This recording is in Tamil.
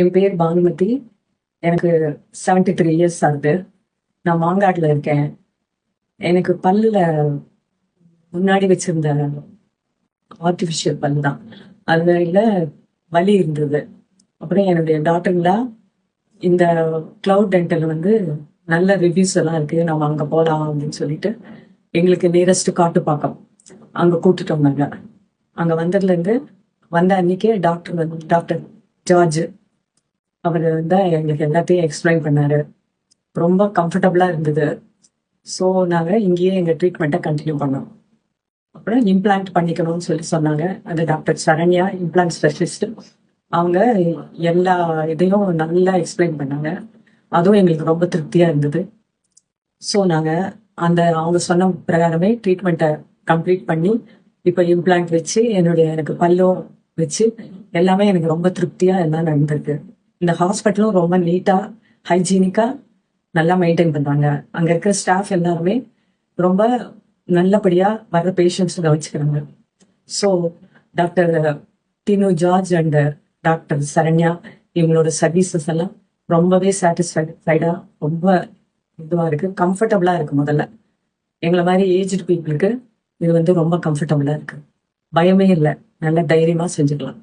என் பேர் பானுமதி. எனக்கு 73 த்ரீ இயர்ஸ் ஆகுது. நான் மாங்காட்டில் இருக்கேன். எனக்கு பல்லுல முன்னாடி வச்சிருந்த ஆர்டிஃபிஷியல் பல் தான் அதில் வலி இருந்தது. அப்புறம் என்னுடைய டாக்டர்லாம் இந்த கிளவுட் டென்டல் வந்து நல்ல ரிவ்யூஸ் எல்லாம் இருக்குது நம்ம அங்கே போகலாம் அப்படின்னு சொல்லிட்டு எங்களுக்கு நியரஸ்ட் காட்டுப்பாக்கம் அங்கே கூட்டிட்டு வந்தாங்க. அங்கே வந்ததுலேருந்து வந்த அன்னைக்கே டாக்டர் வந்து டாக்டர் ஜார்ஜ் அவர் தான் எங்களுக்கு எல்லாத்தையும் எக்ஸ்பிளைன் பண்ணாரு. ரொம்ப கம்ஃபர்டபுளாக இருந்தது. ஸோ நாங்கள் இங்கேயே எங்கள் ட்ரீட்மெண்ட்டை கண்டினியூ பண்ணோம். அப்புறம் இம்ப்ளான்ட் பண்ணிக்கணும்னு சொல்லி சொன்னாங்க. அது டாக்டர் சரண்யா இம்ப்ளான்ட் ஸ்பெஷலிஸ்ட் அவங்க எல்லா இதையும் நல்லா எக்ஸ்பிளைன் பண்ணாங்க. அதுவும் எங்களுக்கு ரொம்ப திருப்தியாக இருந்தது. ஸோ நாங்கள் அந்த அவங்க சொன்ன பிரகாரமே ட்ரீட்மெண்ட்டை கம்ப்ளீட் பண்ணி இப்போ இம்ப்ளான்ட் வச்சு என்னுடைய எனக்கு பல்லும் வச்சு எல்லாமே எனக்கு ரொம்ப திருப்தியாக எல்லாம் நடந்திருக்கு. இந்த ஹாஸ்பிட்டலும் ரொம்ப நீட்டா ஹைஜீனிக்கா நல்லா மெயின்டைன் பண்றாங்க. அங்க இருக்கிற ஸ்டாஃப் எல்லாருமே ரொம்ப நல்லபடியா வர்ற patients கவனிச்சுக்கிறாங்க. So doctor Tinu George and doctor Saranya இவங்களோட சர்வீசஸ் எல்லாம் ரொம்பவே சாட்டிஸ்ஃபைடா ரொம்ப இதுவா இருக்கு. கம்ஃபர்டபுளா இருக்கு முதல்ல. எங்களை மாதிரி ஏஜ்டு பீப்புளுக்கு இது வந்து ரொம்ப கம்ஃபர்டபுளா இருக்கு. பயமே இல்லை. நல்ல தைரியமா செஞ்சுக்கலாம்.